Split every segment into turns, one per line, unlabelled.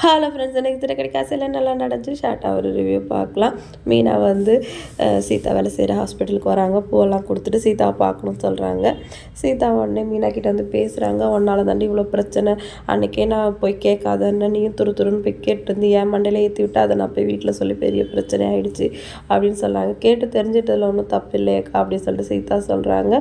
Hello friends எனக்கு திரை கிடைக்காசில் நல்லா நடந்துச்சு. ஷார்ட்டாக ஒரு ரிவ்யூ பார்க்கலாம். மீனா வந்து சீதா வேலை செய்கிற ஹாஸ்பிட்டலுக்கு வராங்க. பூவெல்லாம் கொடுத்துட்டு சீதாவை பார்க்கணும்னு சொல்கிறாங்க சீதா உடனே மீனா கிட்ட வந்து பேசுகிறாங்க உன்னால தாண்டி இவ்வளோ பிரச்சனை. அன்றைக்கே நான் போய் கேட்காதன்னு நீயும் துரு துருன்னு போய் கேட்டு ஏன் என் ஏற்றி விட்டு அதை நான் போய் வீட்டில் சொல்லி பெரிய பிரச்சனை ஆகிடுச்சு அப்படின்னு சொல்கிறாங்க கேட்டு தெரிஞ்சிட்டதில் ஒன்றும் தப்பு இல்லையக்கா அப்படின்னு சொல்லிட்டு சீதா சொல்கிறாங்க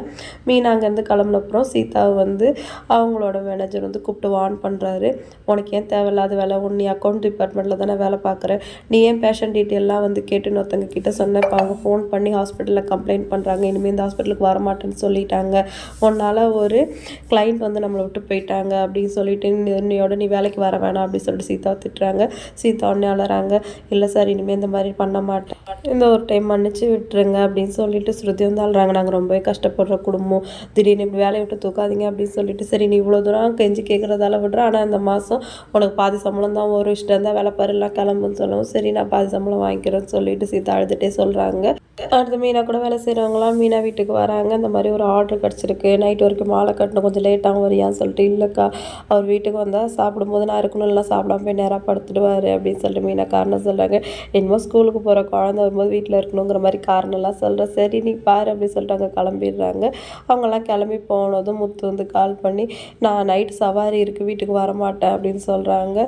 மீனா அங்கேருந்து கிளம்புனப்புறம் சீதாவை வந்து அவங்களோட மேனேஜர் வந்து கூப்பிட்டு வார்ன் பண்ணுறாரு உனக்கு ஏன் தேவையில்லாத வேலை? உன் நீ அக்கௌண்ட் டிபார்ட்மெண்ட்டில் தானே வேலை பார்க்குற. நீ ஏன் பேஷண்ட் டீட்டெயிலாம் வந்து கேட்டுன்னு ஒருத்தங்க கிட்ட சொன்னேன் அவங்க ஃபோன் பண்ணி ஹாஸ்பிட்டலில் கம்ப்ளைண்ட் பண்ணுறாங்க இனிமேல் இந்த ஹாஸ்பிட்டலுக்கு வரமாட்டேன்னு சொல்லிட்டாங்க. உன்னால் ஒரு கிளைண்ட் வந்து நம்மளை விட்டு போயிட்டாங்க அப்படின்னு சொல்லிட்டு நீ- நீ வேலைக்கு வர வேணாம் அப்படின்னு சொல்லிட்டு சீதா திட்டுறாங்க. சீதா உடனே அழறாங்க. இல்லை சார் இனிமேல் இந்த மாதிரி பண்ண மாட்டேன். இந்த ஒரு டைம் மன்னிச்சு விட்டுருங்க அப்படின்னு சொல்லிட்டு ஸ்ருதி வந்து அழுறாங்க. நாங்கள் ரொம்பவே கஷ்டப்படுற குடும்பம். திடீர்னு இப்படி வேலையை விட்டு தூக்காதீங்க அப்படின்னு சொல்லிட்டு சரி நீ இவ்வளோ தூரம் கெஞ்சி கேட்குறதால விடுற. ஆனால் இந்த மாதம் உனக்கு பாதி சம்பளம் தான் ஒரு இஷ்டம் இருந்தால் வேலை பாருலாம் கிளம்புன்னு சொல்லவும் சரி நான் பாதி சம்பளம் வாங்கிக்கிறேன்னு சொல்லிட்டு சீதா அழுதுகிட்டே சொல்கிறாங்க அடுத்து மீனா கூட வேலை செய்கிறவங்களாம் மீனா வீட்டுக்கு வராங்க. இந்த மாதிரி ஒரு ஆர்டர் கிடச்சிருக்கு. நைட் வரைக்கும் மாலை கட்டணும் கொஞ்சம் லேட்டாகவும் வரியான்னு சொல்லிட்டு இல்லைக்கா அவர் வீட்டுக்கு வந்தால் சாப்பிடும்போது நான் இருக்கணும் இல்லை சாப்பிடாம போய் நேராக படுத்துடுவார் அப்படின்னு சொல்லிட்டு மீனா காரணம் சொல்கிறாங்க என்னமோ ஸ்கூலுக்கு போகிற குழந்தை வரும்போது வீட்டில் இருக்கணுங்கிற மாதிரி காரணம்லாம் சொல்கிறேன் சரி நீ பாரு அப்படின்னு சொல்லிட்டு அங்கே கிளம்பிடுறாங்க. அவங்கெல்லாம் கிளம்பி போனதும் முத்து வந்து கால் பண்ணி நான் நைட்டு சவாரி இருக்குது வீட்டுக்கு வரமாட்டேன் அப்படின்னு சொல்கிறாங்க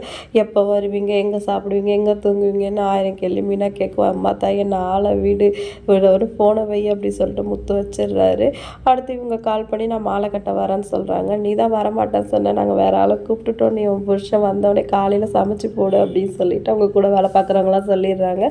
எப்போ வருவீங்க? எங்கே சாப்பிடுவீங்க? எங்கே தூங்குவீங்கன்னு ஆயிரம் கேள்வி. மீனா கேட்குவா அம்மா தாயே நாளை வீடு விட ஒரு ஃபோனை வை அப்படி சொல்லிட்டு முத்து வச்சிடுறாரு. அடுத்து இவங்க கால் பண்ணி நான் மாலை கட்ட வரேன்னு சொல்கிறாங்க நீ தான் வரமாட்டேன்னு சொன்னேன் நாங்கள் வேற ஆளை கூப்பிட்டுட்டோம். நீ உன் புருஷன் வந்தவொடனே காலையில் சமைச்சு போடு அப்படின்னு சொல்லிட்டு அவங்க கூட வேலை பார்க்குறவங்களாம் சொல்லிடுறாங்க.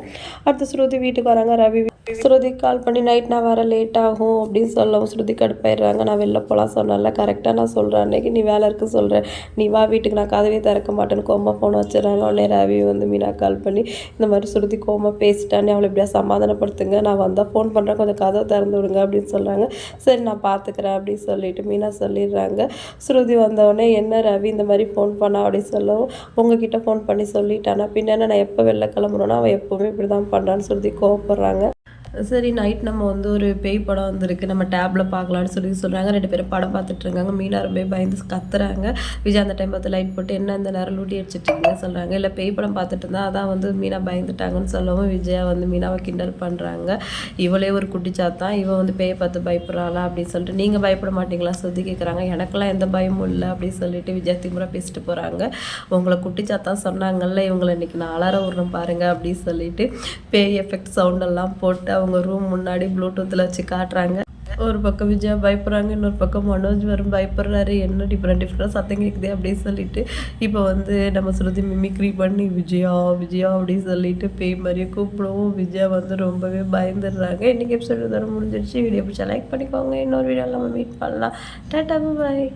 அடுத்து ஸ்ருதி வீட்டுக்கு வராங்க. ரவி ஸ்ருதி கால் பண்ணி நைட் நான் வர லேட் ஆகும் அப்படின்னு சொல்லவும் ஸ்ருதி கடுப்பாயிடுறாங்க. நான் வெளில போகலாம் சொன்னேன்ல கரெக்டாக நான் சொல்கிறேன் அன்னைக்கு நீ வேலை இருக்கு சொல்கிறேன் நீ வா வீட்டுக்கு. நான் கதவே திறக்க மாட்டேன்னு கோமா ஃபோன் வச்சிடறாங்க. உடனே ரவி வந்து மீனா கால் பண்ணி இந்த மாதிரி ஸ்ருதி கோமா பேசிட்டானே அவளை எப்படியா சமாதானப்படுத்துங்க? நான் வந்தால் ஃபோன் பண்ணுறேன் கொஞ்சம் கதவை திறந்து விடுங்க அப்படின்னு சொல்கிறாங்க சரி நான் பார்த்துக்கிறேன் அப்படின்னு சொல்லிட்டு மீனா சொல்லிடுறாங்க. ஸ்ருதி வந்தவொடனே என்ன ரவி இந்த மாதிரி ஃபோன் பண்ணா? அப்படின்னு சொல்லவும் உங்ககிட்ட ஃபோன் பண்ணி சொல்லிட்டானா? பின்னாடி நான் எப்போ வெளில கிளம்புறோன்னா அவன் எப்போவுமே இப்படி தான் பண்ணுறான்னு ஸ்ருதி கோவப்படுறாங்க. சரி நைட் நம்ம வந்து ஒரு பேய் படம் வந்திருக்கு. நம்ம டேப்ல பார்க்கலான்னு சொல்லி சொல்கிறாங்க ரெண்டு பேரும் படம் பார்த்துட்டு இருக்காங்க. மீனா ரொம்ப பயந்து கத்துறாங்க. விஜய் அந்த டைம் பார்த்து லைட் போட்டு என்ன இந்த நேரம் லூட்டி அடிச்சிட்டு சொல்கிறாங்க இல்லை பேய் படம் பார்த்துட்டு இருந்தா அதான் வந்து மீனா பயந்துட்டாங்கன்னு சொல்லவும் விஜயா வந்து மீனாவை கிண்டல் பண்ணுறாங்க இவளே ஒரு குட்டிச்சாத்தான். இவன் வந்து பேயை பார்த்து பயப்படுறாளா? அப்படின்னு சொல்லிட்டு நீங்கள் பயப்பட மாட்டீங்களா? சொல்லி கேட்குறாங்க எனக்கெல்லாம் எந்த பயமும் இல்லை அப்படின்னு சொல்லிட்டு விஜயா திமுறா பேசிட்டு போகிறாங்க உங்களை குட்டிச்சாத்தான் சொன்னாங்கல்ல இவங்களை இன்னைக்கு நான் அலாரம் விடுறேன் பாருங்க அப்படின்னு சொல்லிட்டு பேய் எஃபெக்ட் சவுண்ட் எல்லாம் போட்டு அவங்க ரூம் முன்னாடி ப்ளூடூத்தில் வச்சு காட்டுறாங்க. ஒரு பக்கம் விஜயா பயப்படுறாங்க இன்னொரு பக்கம் மனோஜ் வரும் பயப்படுறாரு. என்ன டிஃப்ரெண்ட் டிஃப்ரெண்ட் சத்தம் கேட்குது அப்படின்னு சொல்லிட்டு இப்போ வந்து நம்ம சுருதி மிமிக்ரி பண்ணி விஜயா விஜயா அப்படின்னு சொல்லிட்டு பேய் மாதிரியே கூப்பிடுவோம் விஜயா வந்து ரொம்பவே பயந்துடுறாங்க. இன்றைக்கி எபிசோட் தர முடிஞ்சிடுச்சு. வீடியோ பிடிச்சா லைக் பண்ணிக்கோங்க. இன்னொரு வீடியோவில் நம்ம மீட் பண்ணலாம். டாட்டா பாய்